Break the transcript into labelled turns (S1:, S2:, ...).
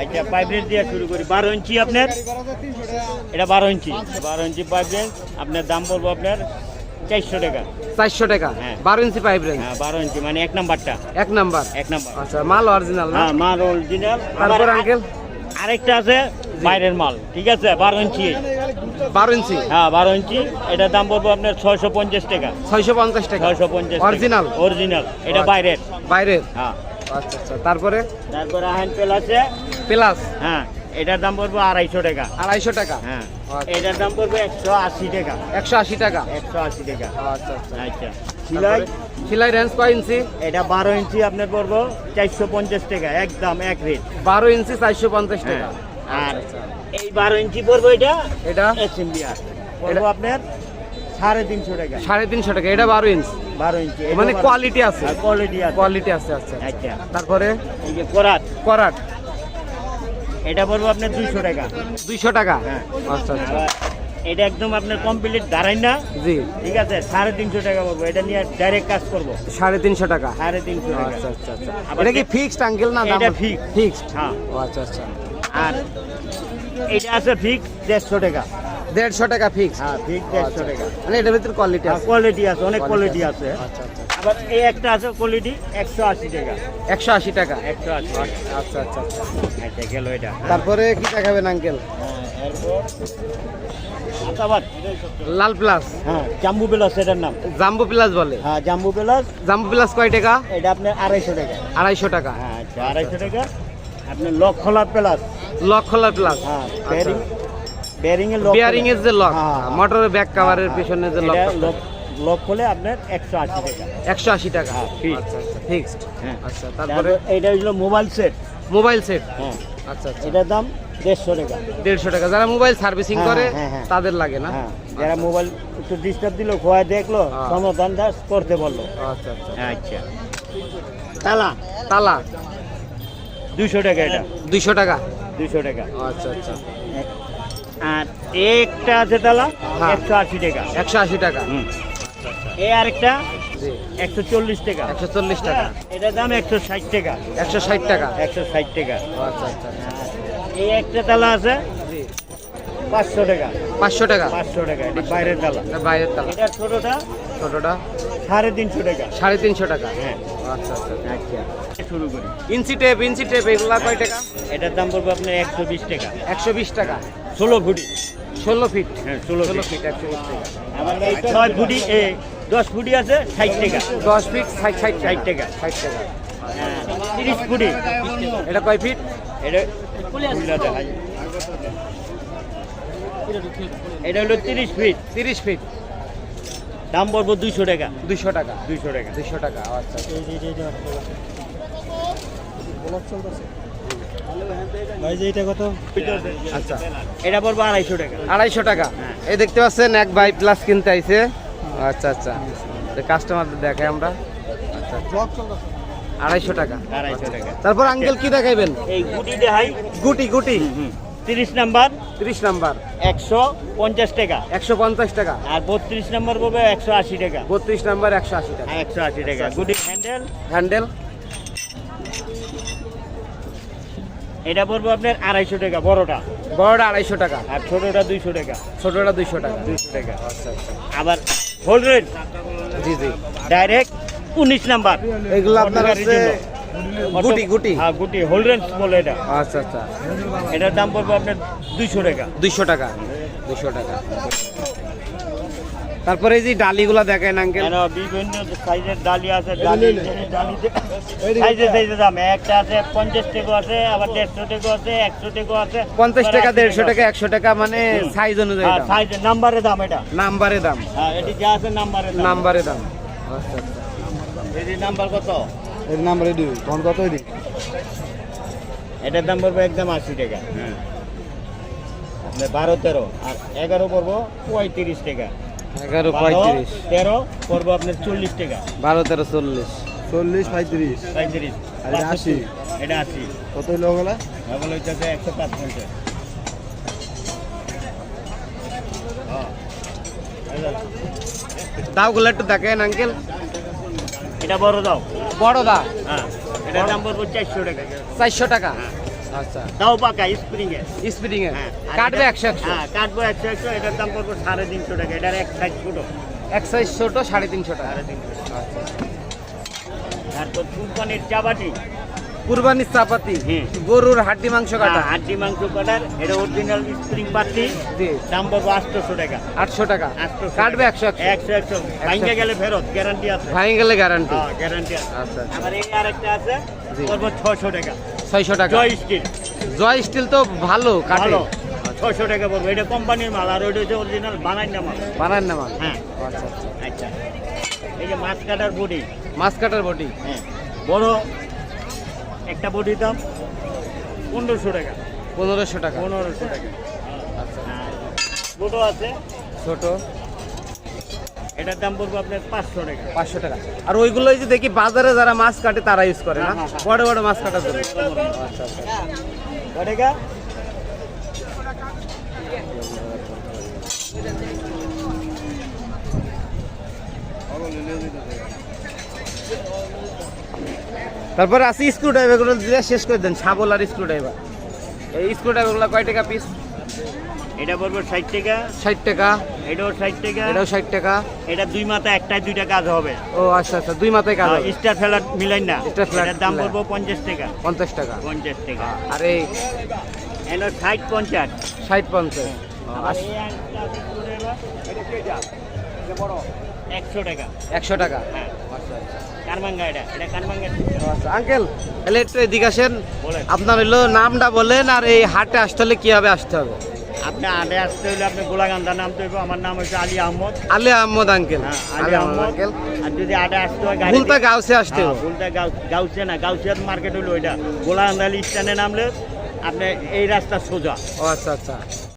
S1: আচ্ছা pipe rate দিয়ে শুরু করি। বারো ইঞ্চি আপনার? এটা বারো ইঞ্চি। বারো ইঞ্ি পাইপ রেঞ্জ আপনার দাম পড়ব আপনার চারশো টাকা।
S2: চারশো টাকা?
S1: হ্যাঁ।
S2: বারো ইঞ্চি পাইপ রেঞ্জ
S1: হ্যাঁ বারো ইঞ্চি মানে এক নাম্বারটা।
S2: এক নাম্বার?
S1: এক নাম্বার।
S2: আচ্ছা মাল অরিজিনাল
S1: হ্যাঁ মাল অরিজিনাল
S2: তারপর আঙ্কেল
S1: আরেকটা আছে বাইরের মাল। ঠিক আছে বারো ইঞ্চি।
S2: বারো ইঞ্চি?
S1: হ্যাঁ বারো ইঞ্চি। এটার দাম পড়ব আপনার ছয়শো পঞ্চাশ টাকা।
S2: ছয়শো পঞ্চাশ টাকা?
S1: ছয়শো পঞ্চাশ
S2: অরিজিনাল
S1: অরিজিনাল এটা বাইরের।
S2: বাইরের?
S1: হ্যাঁ।
S2: আচ্ছা আচ্ছা। তারপরে?
S1: তারপরে হ্যান্ড পেল আছে।
S2: প্লাস?
S1: হ্যাঁ এটার দাম পড়বে আড়াইশো টাকা।
S2: আড়াইশো টাকা?
S1: হ্যাঁ
S2: আচ্ছা।
S1: এটার দাম পড়বে একশো আশি টাকা।
S2: একশো আশি টাকা?
S1: একশো আশি টাকা।
S2: আচ্ছা আচ্ছা।
S1: আচ্ছা। সিলাই?
S2: সিলাই রেঞ্জ কয় ইঞ্চি?
S1: এটা বারো ইঞ্চি আপনার পড়ব চারশো পঞ্চাশ টাকা একদম এক রেট।
S2: বারো ইঞ্চি চারশো পঞ্চাশ টাকা।
S1: হ্যাঁ আর এই বারো ইঞ্চি পড়ব এটা?
S2: এটা?
S1: এসএমবি আর। পড়ব আপনার সাড়ে তিনশো টাকা।
S2: সাড়ে তিনশো টাকা এটা বারো ইঞ্চ?
S1: বারো ইঞ্চি
S2: মানে কোয়ালিটি আছে।
S1: কোয়ালিটি আছে।
S2: কোয়ালিটি আছে আচ্ছা
S1: আচ্ছা।
S2: তারপরে?
S1: এই যে করাত।
S2: করাট
S1: এটা পড়ব আপনার দুইশো টাকা।
S2: দুইশো টাকা?
S1: হ্যাঁ।
S2: আচ্ছা আচ্ছা।
S1: এটা একদম আপনার কমপ্লিট দাঁড়াই না?
S2: জি।
S1: ঠিক আছে সাড়ে তিনশো টাকা পড়ব। এটা নিয়ে ডাইরেক্ট কাজ করব।
S2: সাড়ে তিনশো টাকা?
S1: সাড়ে তিনশো টাকা।
S2: আচ্ছা আচ্ছা আচ্ছা। এটা কি ফিক্সড আঙ্কেল না
S1: এটা fixed।
S2: ফিক্সড
S1: হ্যাঁ।
S2: ও আচ্ছা আচ্ছা।
S1: আর এটা আছে ফিক্স দেড়শো টাকা।
S2: দেড়শো টাকা ফিক্স
S1: হ্যাঁ ফিক্স দেড়শো টাকা।
S2: মানে এটার ভিতরে কোয়ালিটি আছে?
S1: কোয়ালিটি আছে অনেক কোয়ালিটি আছে।
S2: আচ্ছা আচ্ছা।
S1: আবার এই একটা আছে কোয়ালিটি একশো আশি টাকা।
S2: একশো আশি টাকা?
S1: একশো আশি।
S2: আচ্ছা আচ্ছা আচ্ছা।
S1: আচ্ছা গেল এটা।
S2: তারপরে কি দেখাবেন আঙ্কেল লাল প্লাস।
S1: হ্যাঁ জাম্বু প্লাস এটার নাম।
S2: জাম্বো প্লাস বলে?
S1: হ্যাঁ জাম্বু প্লাস।
S2: জাম্বো প্লাস কয় টাকা?
S1: এটা আপনার আড়াইশো টাকা।
S2: আড়াইশো টাকা।
S1: হ্যাঁ আচ্ছা আড়াইশো টাকা। আপনার প্লাস।
S2: প্লাস।
S1: হ্যাঁ বেয়ারিং বেয়ারিং এর লক
S2: বিয়ারিং এর যে লক
S1: হ্যাঁ।
S2: মোটরের ব্যাক কাভারের পিছনে যে লক
S1: লক লক খুলে আপনার একশো আশি টাকা।
S2: একশো আশি টাকা।
S1: হ্যাঁ।
S2: আচ্ছা আচ্ছা ফিক্সড
S1: হ্যাঁ।
S2: আচ্ছা
S1: তারপরে এইটা হলো মোবাইল সেট
S2: মোবাইল সেট
S1: হ্যাঁ।
S2: আচ্ছা আচ্ছা।
S1: এটার দাম দেড়শো টাকা।
S2: দেড়শো টাকা। যারা মোবাইল সার্ভিসিং
S1: হ্যাঁ,
S2: করে
S1: হ্যাঁ।
S2: তাদের লাগে না?
S1: যারা মোবাইল একটু ডিস্টার্ব দিল খোয়া দেখল। সমাধান দাস করতে বলল।
S2: আচ্ছা আচ্ছা।
S1: আচ্ছা। তালা।
S2: তালা।
S1: দুশো টাকা এটা।
S2: দুইশো টাকা।
S1: দুশো টাকা।
S2: আচ্ছা আচ্ছা।
S1: আর একটা আছে তালা। একশো আশি টাকা।
S2: একশো আশি টাকা।
S1: হুম। এ আরেকটা একশো চল্লিশ টাকা।
S2: একশো চল্লিশ টাকা।
S1: এটার দাম একশো ষাট টাকা।
S2: একশো ষাট টাকা।
S1: একশো ষাট টাকা।
S2: আচ্ছা আচ্ছা।
S1: এই একটা তালা আছে? পাঁচশো টাকা।
S2: পাঁচশো টাকা।
S1: পাঁচশো টাকা এটা বাইরের তালা।
S2: বাইরের তালা।
S1: এটা ছোটটা?
S2: ছোটটা?
S1: সাড়ে তিনশো টাকা।
S2: সাড়ে তিনশো টাকা।
S1: হ্যাঁ।
S2: আচ্ছা আচ্ছা
S1: আচ্ছা। শুরু করি।
S2: ইঞ্চি টেপ ইঞ্চি টেপ এগুলা কয় টাকা?
S1: এটার দাম পড়বে আপনার একশো বিশ টাকা।
S2: একশো বিশ টাকা।
S1: ষোলো ফুটি।
S2: ষোলো ফিট।
S1: হ্যাঁ ষোলো
S2: ষোলো
S1: ফিট।
S2: একশো বিশ টাকা।
S1: আমার এই ছয় ফুটি এ দশ ফুটি আছে ষাট টাকা।
S2: দশ ফিট ষাট ষাট
S1: ষাট টাকা।
S2: ষাট টাকা।
S1: হ্যাঁ, তিরিশ ফুটি।
S2: এটা কয় ফিট?
S1: এটা দেখা এটা হলো তিরিশ ফিট।
S2: তিরিশ ফিট।
S1: দাম পড়ব দুইশো টাকা।
S2: দুইশো টাকা।
S1: দুইশো টাকা।
S2: দুইশো টাকা আচ্ছা। আচ্ছা।
S1: এটা পড়ব আড়াইশো টাকা।
S2: আড়াইশো টাকা। এই দেখতে পাচ্ছেন এক বাই প্লাস কিনতে আইছে। আচ্ছা আচ্ছা। কাস্টমারদের দেখাই আমরা। আচ্ছা আড়াইশো টাকা।
S1: আড়াইশো টাকা।
S2: তারপর আঙ্কেল কি দেখাইবেন?
S1: এই গুটি দেখাই।
S2: গুটি গুটি।
S1: তিরিশ নাম্বার।
S2: তিরিশ নাম্বার।
S1: একশো পঞ্চাশ টাকা।
S2: একশো পঞ্চাশ টাকা।
S1: আর বত্রিশ নাম্বার পড়বে একশো আশি টাকা।
S2: বত্রিশ নাম্বার একশো আশি টাকা।
S1: একশো আশি টাকা। গুটি হ্যান্ডেল
S2: হ্যান্ডেল
S1: এটা পড়বে আপনার আড়াইশো টাকা বড়টা।
S2: বড়টা আড়াইশো টাকা।
S1: আর ছোটটা দুইশো টাকা।
S2: ছোটটা দুইশো টাকা।
S1: দুইশো টাকা।
S2: আচ্ছা আচ্ছা।
S1: আবার হোল রেট
S2: জি জি।
S1: ডাইরেক্ট উনিশ নাম্বার।
S2: এগুলো আপনার হচ্ছে গুটি গুটি।
S1: হ্যাঁ গুটি। হোল রেঞ্জ বলে এটা।
S2: আচ্ছা আচ্ছা।
S1: এটার দাম পড়বে আপনার দুইশো টাকা।
S2: দুইশো টাকা দুইশো টাকা। তারপরে এই যে ডালিগুলা দেখেন আঙ্কেল
S1: এর বিভিন্ন সাইজের ডালি আছে ডালি সাইজে সাইজে দাম। একটা আছে পঞ্চাশ টাকা আছে আবার দেড়শো টাকা আছে একশো টাকা আছে।
S2: পঞ্চাশ টাকা দেড়শো টাকা একশো টাকা মানে সাইজ অনুযায়ী
S1: হ্যাঁ
S2: দাম।
S1: সাইজের নাম্বারের দাম এটা।
S2: নাম্বারে দাম।
S1: হ্যাঁ এটি যা আছে নাম্বারের দাম।
S2: নাম্বারে দাম। আচ্ছা
S1: এটি নাম্বার কত?
S2: এর নাম রেডি কোন কত রেডি
S1: এটার দাম পড়বে একদম আশি টাকা। হ্যাঁ। বারো তেরো। আর এগারো পড়ব পঁয়ত্রিশ টাকা।
S2: এগারো পঁয়ত্রিশ।
S1: তেরো পড়ব আপনার চল্লিশ টাকা।
S2: বারো তেরো চল্লিশ।
S3: চল্লিশ পঁয়ত্রিশ।
S1: পঁয়ত্রিশ।
S3: আর এটা আশি?
S1: এটা আশি।
S3: কত হলো
S1: ওগুলো? হচ্ছে একশো পাঁচ পঞ্চাশ।
S2: দাওগুলো একটু দেখেন আঙ্কেল
S1: এটা বড় দাও।
S2: বড় দা
S1: হ্যাঁ এটার দাম পড়ব চারশো টাকা।
S2: চারশো টাকা। আচ্ছা।
S1: তাও পাকা স্প্রিং এর। হ্যাঁ,
S2: কাটবে একশো একশো?
S1: হ্যাঁ কাটবো একশো একশো এটার দাম পড়ব সাড়ে তিনশো টাকা। এটার এক সাইজ ছোট।
S2: এক সাইজ ছোট সাড়ে তিনশো টাকা।
S1: সাড়ে তিনশো
S2: আচ্ছা
S1: তারপর কোম্পানির চাবাটি
S2: কুরবানির চাপাতি? গরুর হাড্ডি মাংস কাটা?
S1: হ্যাঁ, হাড্ডি মাংস কাটার এটা অরিজিনাল স্প্রিং
S2: জি।
S1: দাম পড়ব আটশোশো টাকা।
S2: আটশো টাকা। কাটবে একশো একশো?
S1: একশো ভাঙ্গে গেলে ফেরত গ্যারান্টি আছে।
S2: ভাঙে গেলে গ্যারান্টি
S1: গ্যারান্টি আছে।
S2: আচ্ছা আচ্ছা।
S1: আমার এই আরেকটা আছে। পড়ব ছশো টাকা।
S2: ছয়শো টাকা।
S1: জয় স্টিল।
S2: জয় স্টিল তো ভালো কাটে
S1: ছশো টাকা পড়ব। এটা কোম্পানির মাল আর ওইটা হচ্ছে অরিজিনাল বানাই না মাল।
S2: বানান না মাল?
S1: হ্যাঁ।
S2: আচ্ছা আচ্ছা।
S1: আচ্ছা। এই যে মাছ কাটার বডি।
S2: মাছ কাটার বটি
S1: হ্যাঁ। বড় একটা বডির দাম পনেরোশো টাকা।
S2: পনেরোশো টাকা।
S1: পনেরোশো টাকা।
S2: আচ্ছা।
S1: আর ছোটো আছে।
S2: ছোট।
S1: এটার দাম পড়ব আপনার পাঁচশো টাকা।
S2: পাঁচশো টাকা। আর ওইগুলোই যে দেখি বাজারে যারা মাছ কাটে তারা ইউজ করে না?
S1: হ্যাঁ, হ্যাঁ, হ্যাঁ।
S2: বড় বড় মাছ কাটার জন্য। আচ্ছা আচ্ছা। তারপরে আছে স্ক্রু ড্রাইভারগুলো দিয়ে শেষ করে দেন শাবল আর স্ক্রু ড্রাইভার এই স্ক্রু ড্রাইভারগুলো কয় টাকা পিস
S1: এটা পড়ব ষাট টাকা।
S2: ষাট টাকা।
S1: এটাও টাকা।
S2: এটাও ষাট টাকা।
S1: এটা দুই মাথা একটাই দুইটা কাজ হবে।
S2: ও আচ্ছা আচ্ছা দুই মাথায় কাজ হবে।
S1: স্টার মিলাই না।
S2: flat
S1: দাম। পড়ব টাকা।
S2: পঞ্চাশ টাকা।
S1: পঞ্চাশ টাকা।
S2: আর। এই
S1: এলো পঞ্চাশ। আর এই একটা আছে screwdriver, এটা এটা বড়। একশো টাকা।
S2: একশো টাকা?
S1: হ্যাঁ।
S2: আচ্ছা আচ্ছা। আচ্ছা। আঙ্কেল তাহলে একটু এদিকে আসেন। আপনার হইল নামটা বলেন আর এই হাটে আসতে হলে কীভাবে আসতে হবে?
S1: আপনি আডে আসতে হলে আপনি গোলাগান্ধা নামতে তো আমার নাম হচ্ছে আলী আহমদ।
S2: আলী আহমদ আঙ্কেল।
S1: হ্যাঁ
S2: আলে
S1: আহমদ
S2: আঙ্কেল।
S1: আর যদি আডে আসতে হয় গাড়ি
S2: ভুলতা গাউসে আসতে হবে।
S1: ভুলতা গাউসে না গাউসিয়ার মার্কেট হলো ওইটা। গোলাগান্দা স্ট্যান্ডে নামলে আপনি এই রাস্তা সোজা।
S2: ও আচ্ছা আচ্ছা।